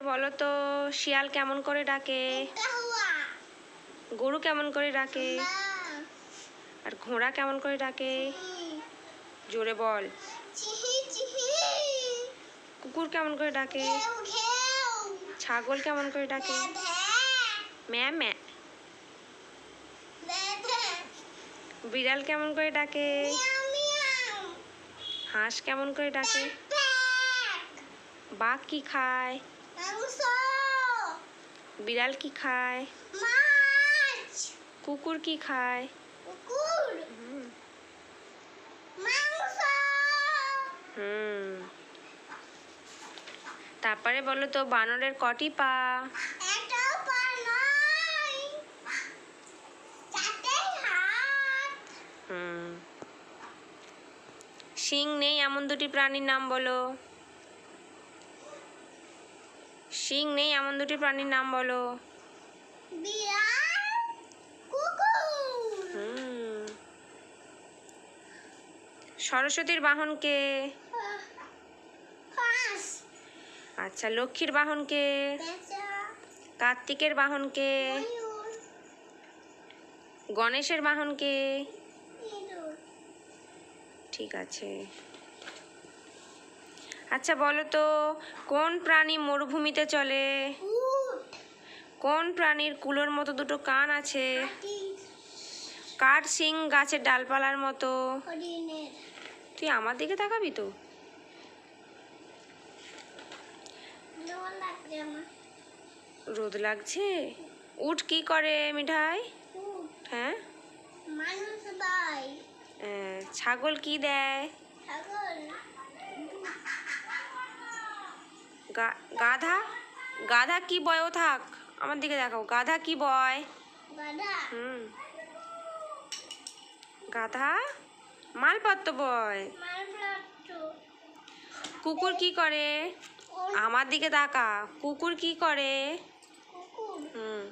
বলো তো শিয়াল কেমন করে ডাকে? গরু কেমন করে ডাকে? আর ঘোড়া কেমন করে ডাকে? জোরে বল। কুকুর কেমন করে ডাকে? ছাগল কেমন করে ডাকে? ম্যা ম্যা। বিড়াল কেমন করে ডাকে? হাঁস কেমন করে ডাকে? বাঘ কি খায়? বিড়াল কি খায়? কুকুর কি খায়? হুম। হুম। তারপরে বলো তো বানরের কটি পা? হুম। শিং নেই এমন দুটি প্রাণীর নাম বলো। শিং নেই এমন দুটি প্রাণীর নাম বলো। সরস্বতীর বাহনকে আচ্ছা লক্ষ্মীর বাহনকে কার্তিকের বাহনকে গণেশের বাহনকে ঠিক আছে। আচ্ছা বলো তো কোন প্রাণী মরুভূমিতে চলে? কোন প্রাণীর কুলোর মতো দুটো কান আছে? কার সিং গাছের ডালপালার মতো। তুই আমার দিকে তাকাবি তো? রোদ লাগছে উঠ কি করে মিঠাই? হ্যাঁ? ছাগল কি দেয়? গাধা? গাধা কি বয় ও থাক আমার দিকে দেখাও। গাধা কি বয়? হুম। গাধা? মালপত্র বয়। কুকুর কি করে? আমার দিকে তাকা। কুকুর কি করে? হুম।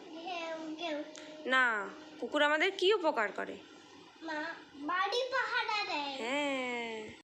না কুকুর আমাদের কি উপকার করে? হ্যাঁ।